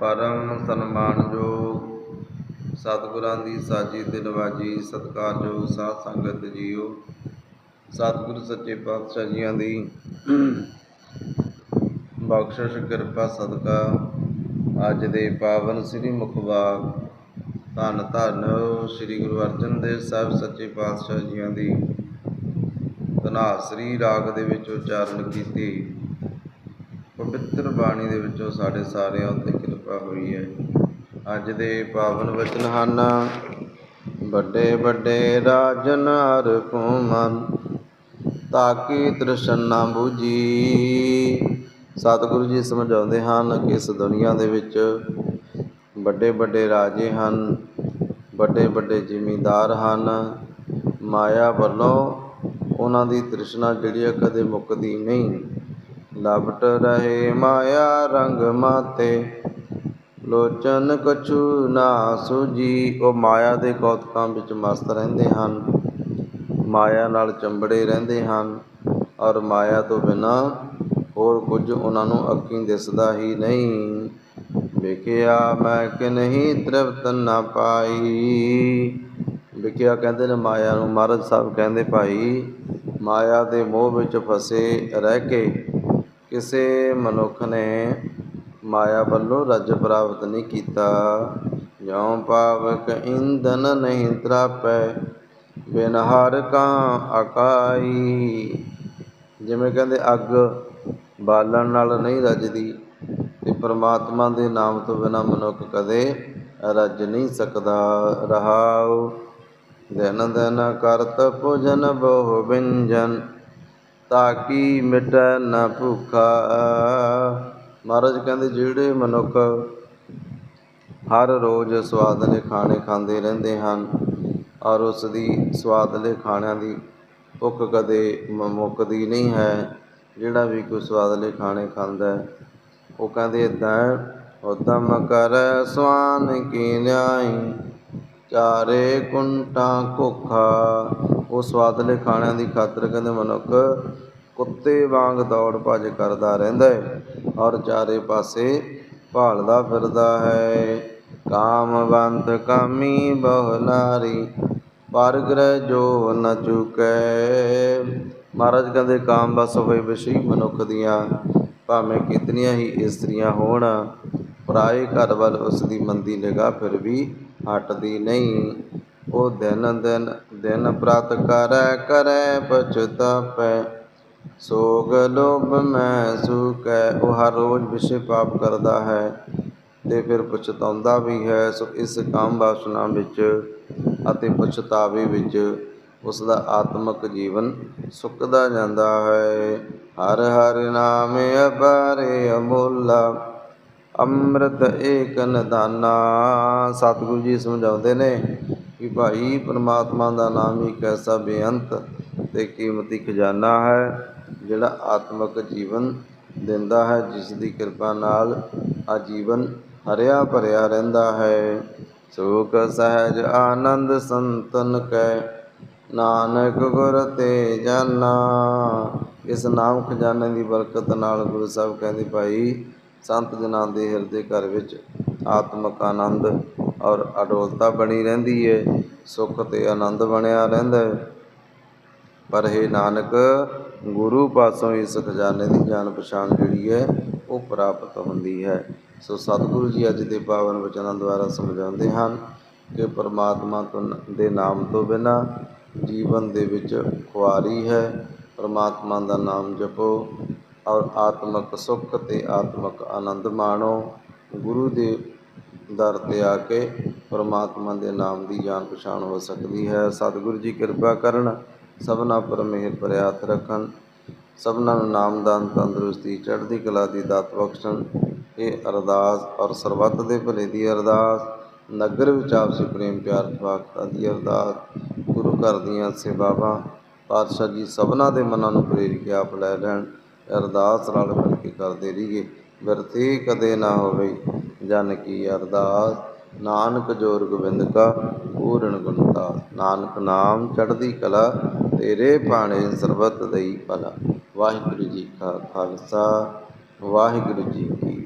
ਪਰਮ ਸਨਮਾਨਯੋਗ ਸਤਿਗੁਰਾਂ ਦੀ ਸਾਜੀ ਤੇ ਨਵਾਜੀ ਸਤਿਕਾਰਯੋਗ ਸਾਧ ਸੰਗਤ ਜੀਓ। ਸਤਿਗੁਰ ਸੱਚੇ ਪਾਤਸ਼ਾਹ ਜੀਆਂ ਦੀ ਬਖਸ਼ਿਸ਼, ਕਿਰਪਾ, ਸਦਕਾ ਅੱਜ ਦੇ ਪਾਵਨ ਸ੍ਰੀ ਮੁਖਵਾਕ ਧੰਨ ਧੰਨ ਸ੍ਰੀ ਗੁਰੂ ਅਰਜਨ ਦੇਵ ਸਾਹਿਬ ਸੱਚੇ ਪਾਤਸ਼ਾਹ ਜੀਆਂ ਦੀ ਧਨਾਸਰੀ ਰਾਗ ਦੇ ਵਿੱਚ ਉਚਾਰਨ ਕੀਤੀ। ਪਵਿੱਤਰ ਬਾਣੀ ਦੇ ਵਿੱਚੋਂ ਸਾਡੇ ਸਾਰਿਆਂ ਉੱਤੇ ਕਿਰਪਾ ਹੋਈ ਹੈ। ਅੱਜ ਦੇ ਪਾਵਨ ਵਚਨ ਹਨ, ਵੱਡੇ ਵੱਡੇ ਰਾਜਨ ਹਰ ਕੋ ਤਾਕੀ ਦਰਸ਼ਨ ਨਾ ਬੂਜੀ ਸਤਿਗੁਰੂ ਜੀ ਸਮਝਾਉਂਦੇ ਹਨ ਕਿ ਇਸ ਦੁਨੀਆ ਦੇ ਵਿੱਚ ਵੱਡੇ ਵੱਡੇ ਰਾਜੇ ਹਨ, ਵੱਡੇ ਵੱਡੇ ਜ਼ਿਮੀਂਦਾਰ ਹਨ। ਮਾਇਆ ਵੱਲੋਂ ਉਹਨਾਂ ਦੀ ਤ੍ਰਿਸ਼ਨਾ ਜਿਹੜੀ ਹੈ ਕਦੇ ਮੁੱਕਦੀ ਨਹੀਂ। ਲਪਟ ਰਹੇ ਮਾਇਆ ਰੰਗ ਮਾਤੇ, ਲੋਚਨ ਕਛੂ ਨਾ ਸੂਜੀ ਉਹ ਮਾਇਆ ਦੇ ਕੌਤਕਾਂ ਵਿੱਚ ਮਸਤ ਰਹਿੰਦੇ ਹਨ, ਮਾਇਆ ਨਾਲ ਚੰਬੜੇ ਰਹਿੰਦੇ ਹਨ ਔਰ ਮਾਇਆ ਤੋਂ ਬਿਨਾ ਹੋਰ ਕੁਝ ਉਹਨਾਂ ਨੂੰ ਅੱਖੀਂ ਦਿਸਦਾ ਹੀ ਨਹੀਂ। ਵਿਖਿਆ ਮੈਂ ਕਿ ਨਹੀਂ ਤ੍ਰਿਪਤ ਨਾ ਪਾਈ। ਵਿਖਿਆ ਕਹਿੰਦੇ ਨੇ ਮਾਇਆ ਨੂੰ ਮਹਾਰਾਜ ਸਾਹਿਬ ਕਹਿੰਦੇ ਭਾਈ, ਮਾਇਆ ਦੇ ਮੋਹ ਵਿੱਚ ਫਸੇ ਰਹਿ ਕੇ ਕਿਸੇ ਮਨੁੱਖ ਨੇ ਮਾਇਆ ਵੱਲੋਂ ਰੱਜ ਪ੍ਰਾਪਤ ਨਹੀਂ ਕੀਤਾ। ਜਿਉ ਪਾਵਕ ਇੰਦਨ ਨਹੀਂ ਤਰਾਪੈ, ਬਿਨ ਹਰ ਕਾ ਅਕਾਈ ਜਿਵੇਂ ਕਹਿੰਦੇ, ਅੱਗ ਬਾਲਣ ਨਾਲ ਨਹੀਂ ਰੱਜਦੀ ਤੇ ਪ੍ਰਮਾਤਮਾ ਦੇ ਨਾਮ ਤੋਂ ਬਿਨਾ ਮਨੁੱਖ ਕਦੇ ਰੱਜ ਨਹੀਂ ਸਕਦਾ। ਰਹਾਉ ਦਿਨ ਦਿਨ ਕਰਤ ਭੋਜਨ ਬਹੁ ਵਿੰਜਨ। ਤਾਕੀ ਮਿਟੈ ਨਾ ਭੁਖਾ। ਮਹਾਰਾਜ ਕਹਿੰਦੇ, ਜਿਹੜੇ ਮਨੁੱਖ ਹਰ ਰੋਜ਼ ਸਵਾਦਲੇ ਖਾਣੇ ਖਾਂਦੇ ਰਹਿੰਦੇ ਹਨ ਔਰ ਉਸ ਦੀ ਸਵਾਦਲੇ ਖਾਣਿਆਂ ਦੀ ਭੁੱਖ ਕਦੇ ਮੁੱਕਦੀ ਨਹੀਂ ਹੈ, ਜਿਹੜਾ ਵੀ ਕੋਈ ਸਵਾਦਲੇ ਖਾਣੇ ਖਾਂਦਾ ਹੈ, ਉਹ ਕਹਿੰਦੇ ਇਦਾਂ ਉਦਮ ਕਰ ਸਵਾਨ ਕੀ ਨਿਆਈ ਚਾਰੇ ਕੁੰਟਾਂ ਭੁੱਖਾ ਉਹ ਸਵਾਦਲੇ ਖਾਣਿਆਂ ਦੀ ਖਾਤਰ ਕਹਿੰਦੇ ਮਨੁੱਖ ਕੁੱਤੇ ਵਾਂਗ ਦੌੜ ਭੱਜ ਕਰਦਾ ਰਹਿੰਦਾ ਹੈ ਔਰ ਚਾਰੇ ਪਾਸੇ ਭਾਲਦਾ ਫਿਰਦਾ ਹੈ। ਕਾਮਵੰਤ ਕਾਮੀ ਬਹੁ ਨਾਰੀ ਪਰ ਗ੍ਰਹਿ ਜੋ ਨ ਚੁਕੈ। ਮਹਾਰਾਜ ਕਹਿੰਦੇ ਕਾਮ ਬਸ ਹੋਏ ਵਿਸ਼ੀ ਮਨੁੱਖ ਦੀਆਂ, ਭਾਵੇਂ ਕਿਤਨੀਆਂ ਹੀ ਇਸਤਰੀਆਂ ਹੋਣ, ਪਰਾਏ ਘਰ ਵੱਲ ਉਸ ਦੀ ਮੰਦੀ ਨਿਗਾਹ ਫਿਰ ਵੀ ਹਟਦੀ ਨਹੀਂ। ਉਹ ਦਿਨ ਦਿਨ ਦਿਨ ਪ੍ਰਤ ਕਰੈ ਕਰੈ ਪਛਤਾਪੈ ਸੋਗ ਲੋਭ ਮੈਂ ਸੁਕੈ ਉਹ ਹਰ ਰੋਜ਼ ਵਿਸ਼ੇ ਪਾਪ ਕਰਦਾ ਹੈ ਤੇ ਫਿਰ ਪਛਤਾਉਂਦਾ ਵੀ ਹੈ। ਸੋ ਇਸ ਕਾਮ ਵਾਸਨਾ ਵਿੱਚ ਅਤੇ ਪਛਤਾਵੇ ਵਿੱਚ ਉਸ ਦਾ ਆਤਮਿਕ ਜੀਵਨ ਸੁੱਕਦਾ ਜਾਂਦਾ ਹੈ। ਹਰ ਹਰ ਨਾਮ ਅਪਾਰੇ ਅਮੋਲਾ ਅੰਮ੍ਰਿਤ ਏਕ ਨਿਦਾਨਾ। ਸਤਿਗੁਰੂ ਜੀ ਸਮਝਾਉਂਦੇ ਨੇ ਕਿ ਭਾਈ ਪਰਮਾਤਮਾ ਦਾ ਨਾਮ ਹੀ ਇੱਕ ਐਸਾ ਬੇਅੰਤ ਤੇ ਕੀਮਤੀ ਖਜ਼ਾਨਾ ਹੈ, ਜਿਹੜਾ ਆਤਮਿਕ ਜੀਵਨ ਦਿੰਦਾ ਹੈ, ਜਿਸ ਦੀ ਕਿਰਪਾ ਨਾਲ ਆ ਜੀਵਨ ਹਰਿਆ ਭਰਿਆ ਰਹਿੰਦਾ ਹੈ। ਸੁਖ, ਸਹਿਜ, ਆਨੰਦ, ਸੰਤਨ ਕੈ ਨਾਨਕ ਗੁਰ ਤੇ ਜਾਨਾ। ਇਸ ਨਾਮ ਖਜ਼ਾਨੇ ਦੀ ਬਰਕਤ ਨਾਲ ਗੁਰੂ ਸਾਹਿਬ ਕਹਿੰਦੇ, ਭਾਈ ਸੰਤ ਜਨਾਂ ਦੇ ਹਿਰਦੇ ਘਰ ਵਿੱਚ ਆਤਮਕ ਆਨੰਦ ਔਰ ਅਡੋਲਤਾ ਬਣੀ ਰਹਿੰਦੀ ਹੈ ਸੁੱਖ ਤੇ ਆਨੰਦ ਬਣਿਆ ਰਹਿੰਦਾ ਹੈ ਪਰ ਹੈ ਨਾਨਕ, ਗੁਰੂ ਪਾਸੋਂ ਇਸ ਖਜ਼ਾਨੇ ਦੀ ਜਾਣ ਪਛਾਣ ਜਿਹੜੀ ਹੈ ਉਹ ਪ੍ਰਾਪਤ ਹੁੰਦੀ ਹੈ। ਸੋ ਸਤਿਗੁਰੂ ਜੀ ਅੱਜ ਦੇ ਪਾਵਨ ਵਚਨਾਂ ਦੁਆਰਾ ਸਮਝਾਉਂਦੇ ਹਨ ਕਿ ਪਰਮਾਤਮਾ ਤੋਂ ਦੇ ਨਾਮ ਤੋਂ ਬਿਨਾ ਜੀਵਨ ਦੇ ਵਿੱਚ ਖੁਆਰੀ ਹੈ। ਪਰਮਾਤਮਾ ਦਾ ਨਾਮ ਜਪੋ ਔਰ ਆਤਮਿਕ ਸੁੱਖ ਤੇ ਆਤਮਿਕ ਆਨੰਦ ਮਾਣੋ। ਗੁਰੂ ਦੇ ਦਰ ਤੇ ਆ ਕੇ ਪਰਮਾਤਮਾ ਦੇ ਨਾਮ ਦੀ ਜਾਣ ਪਛਾਣ ਹੋ ਸਕਦੀ ਹੈ। ਸਤਿਗੁਰੂ ਜੀ ਕਿਰਪਾ ਕਰਨ, ਸਭਨਾ ਪਰ ਮਿਹਰ ਭਰਿਆ ਰੱਖਣ, ਸਭਨਾਂ ਨੂੰ ਨਾਮਦਾਨ ਤੰਦਰੁਸਤੀ, ਚੜ੍ਹਦੀ ਕਲਾ ਦੀ ਦਾਤ ਬਖਸ਼ਣ। ਇਹ ਅਰਦਾਸ ਔਰ ਸਰਬੱਤ ਦੇ ਭਲੇ ਦੀ ਅਰਦਾਸ। ਨਗਰ ਵਿੱਚ ਆਪਸੀ ਪ੍ਰੇਮ, ਪਿਆਰ ਭਗਤਾਂ ਦੀ ਅਰਦਾਸ। ਗੁਰੂ ਘਰ ਦੀਆਂ ਸੇਵਾਵਾਂ, ਪਾਤਸ਼ਾਹ ਜੀ ਸਭਨਾਂ ਦੇ ਮਨਾਂ ਨੂੰ ਪ੍ਰੇਰ ਕੇ ਆਪ ਲੈ ਲੈਣ। ਅਰਦਾਸ ਨਾਲ ਮਿਲ ਕੇ ਕਰਦੇ ਰਹੀਏ। ਵਰਤੇ ਕਦੇ ਨਾ ਹੋਵੇ ਜਨ ਕੀ ਅਰਦਾਸ। ਨਾਨਕ ਜੋਰ ਗੋਬਿੰਦ ਕਾ, ਪੂਰਨ ਗੁਣਤਾ ਨਾਨਕ ਨਾਮ ਚੜ੍ਹਦੀ ਕਲਾ, ਤੇਰੇ ਬਾਣੇ ਸਰਬਤ ਦਈ ਭਲਾ। ਵਾਹਿਗੁਰੂ ਜੀ ਕਾ ਖਾਲਸਾ, ਵਾਹਿਗੁਰੂ ਜੀ ਕੀ